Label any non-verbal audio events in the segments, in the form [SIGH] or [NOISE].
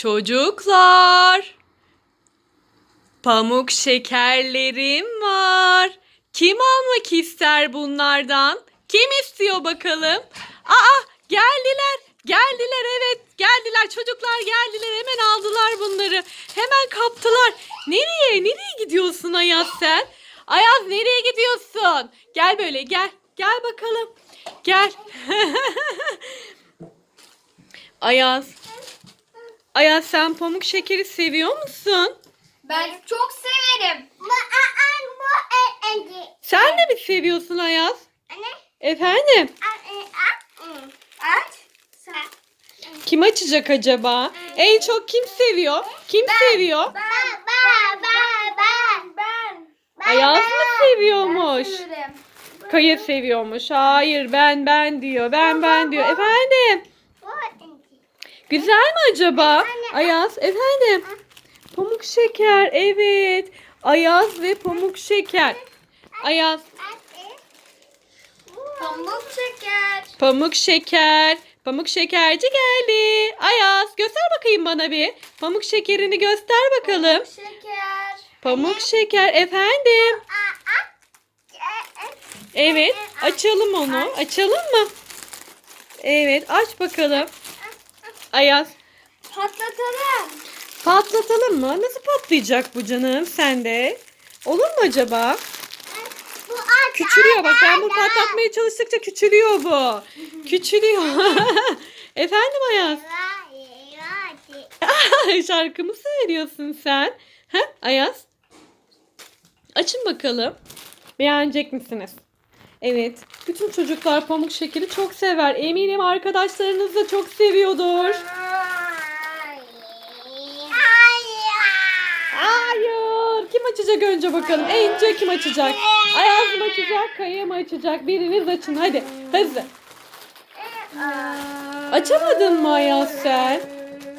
Çocuklar. Pamuk şekerlerim var. Kim almak ister bunlardan? Kim istiyor bakalım? Aa geldiler. Geldiler evet geldiler çocuklar geldiler hemen aldılar bunları. Hemen kaptılar. Nereye nereye gidiyorsun Ayaz sen? Ayaz nereye gidiyorsun? Gel böyle gel. Gel bakalım. Gel. [LAUGHS] Ayaz. Ayaz sen pamuk şekeri seviyor musun? Ben çok severim. Sen de mi seviyorsun Ayaz? Anne. Efendim? Aç. Kim açacak acaba? En çok kim seviyor? Kim seviyor? Ben. Ben. Ben. Ben. Ben. Ayaz mı seviyormuş? Kaya seviyormuş. Hayır ben ben diyor. Ben ben diyor. Efendim? Güzel mi acaba? Ayaz efendim? Pamuk şeker evet. Ayaz ve pamuk şeker. Ayaz Pamuk şeker. pamuk şeker. Pamuk şekerci geldi. Ayaz göster bakayım bana bir. Pamuk şekerini göster bakalım. Şeker. Pamuk şeker efendim. Evet açalım onu. Açalım mı? Evet aç bakalım. Ayaz Patlatalım. patlatalım mı? Nasıl patlayacak bu canım sende? Olur mu acaba? Küçülüyor bak ben bu patlatmaya çalıştıkça küçülüyor bu. Küçülüyor. [LAUGHS] Efendim Ayaz? Şarkı mı söylüyorsun sen? Ha Ayaz? Açın bakalım. Beğenecek misiniz? Evet. Bütün çocuklar pamuk şekeri çok sever. Eminim arkadaşlarınız da çok seviyordur. Hayır. Kim açacak önce bakalım? Önce kim açacak? Ayaz mı açacak? Kaya mı açacak? Biriniz açın hadi. Hızlı. Açamadın mı Ayaz sen?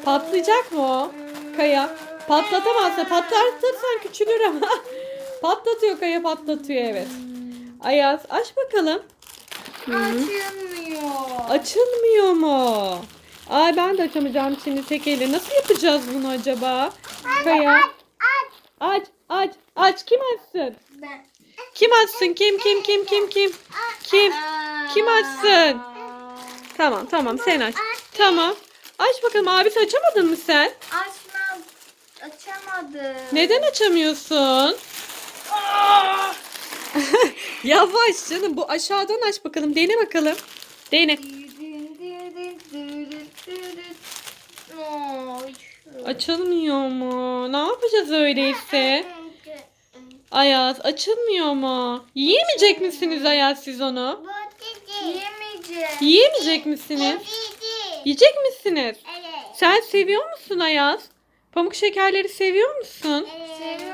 Patlayacak mı o? Kaya. Patlatamazsa patlatırsan küçülür ama. [LAUGHS] Patlatıyor Kaya patlatıyor evet. Ayaz aç bakalım. Açılmıyor. Açılmıyor mu? Ay ben de açamayacağım şimdi tek elle. Nasıl yapacağız bunu acaba? Kaya. Aç aç aç kim açsın? Ben. Kim açsın? Kim kim kim kim kim? Kim? Kim açsın? Tamam tamam sen aç. Tamam. Aç bakalım abisi açamadın mı sen? Açmam. Açamadım. Neden açamıyorsun? [LAUGHS] Yavaş canım bu aşağıdan aç bakalım. Dene bakalım. Dene. Açılmıyor mu? Ne yapacağız öyleyse? Ayaz açılmıyor mu? Yiyemeyecek misiniz Ayaz siz onu? Yemeyeceğim. Yiyemeyecek misiniz? Yiyecek misiniz? Sen seviyor musun Ayaz? Pamuk şekerleri seviyor musun? Seviyorum.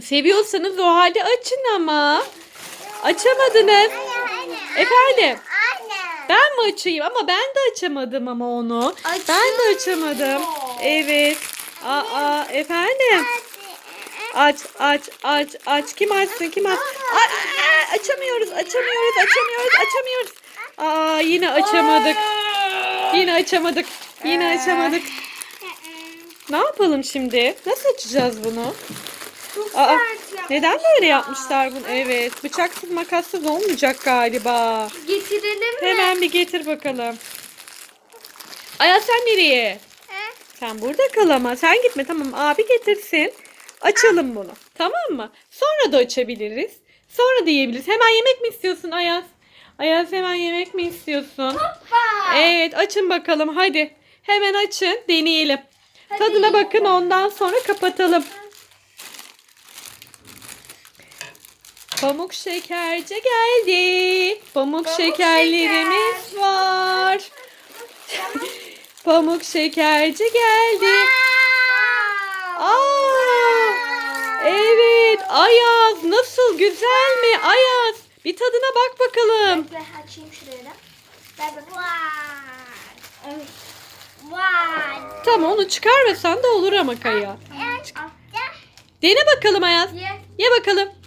Seviyorsanız o halde açın ama. Açamadınız. Efendim? Ben mi açayım? Ama ben de açamadım ama onu. Ben de açamadım. Evet. Aa efendim. Aç aç aç aç. Kim açsın kim aç? Aa, açamıyoruz açamıyoruz açamıyoruz açamıyoruz. Aa yine açamadık. Yine açamadık. Yine açamadık. Ne yapalım şimdi? Nasıl açacağız bunu? Çok Aa, sert neden böyle yapmışlar bunu? Evet. Bıçaksız makassız olmayacak galiba. Getirelim mi? Hemen bir getir bakalım. Aya sen nereye? Sen burada kal ama. Sen gitme tamam. Abi getirsin. Açalım bunu. Tamam mı? Sonra da açabiliriz. Sonra da yiyebiliriz. Hemen yemek mi istiyorsun Ayaz? Ayaz hemen yemek mi istiyorsun? Hoppa. Evet açın bakalım hadi. Hemen açın deneyelim. Hadi. Tadına bakın ondan sonra kapatalım. Pamuk şekerci geldi. Pamuk, Pamuk şekerlerimiz var. [LAUGHS] Pamuk şekerci geldi. Aa! Evet Ayaz nasıl güzel mi Ayaz? Bir tadına bak bakalım. Bekle açayım şuraya da. Tamam onu çıkarmasan da olur ama Kaya. Al. Dene bakalım Ayaz. Ye bakalım.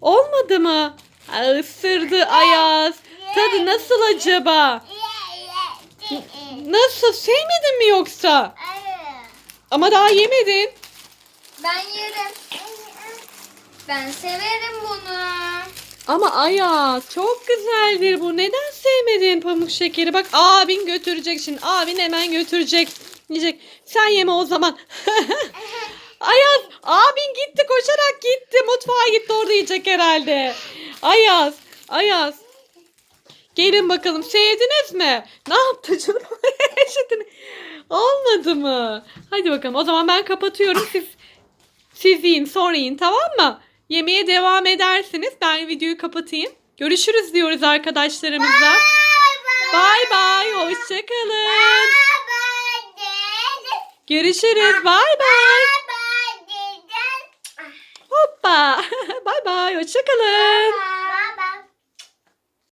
Olmadı mı? Aa, Isırdı Ayaz. Tadı nasıl acaba? Nasıl sevmedin mi yoksa? Ama daha yemedin. Ben yerim. Ben severim bunu. Ama Ayaz çok güzeldir bu. Neden sevmedin pamuk şekeri? Bak abin götürecek şimdi. Abin hemen götürecek. Diyecek sen yeme o zaman. [LAUGHS] [LAUGHS] Ayaz abin gitti koşarak gitti. Mutfağa gitti orada yiyecek herhalde. Ayaz. Ayaz. Gelin bakalım sevdiniz mi? Ne yaptı canım? [LAUGHS] Olmadı mı? Hadi bakalım o zaman ben kapatıyorum. Siz siz yiyin sonra yiyin tamam mı? Yemeğe devam edersiniz. Ben videoyu kapatayım. Görüşürüz diyoruz arkadaşlarımıza. Bay bay. Hoşçakalın. Görüşürüz. Bay bay. Hoşçakalın.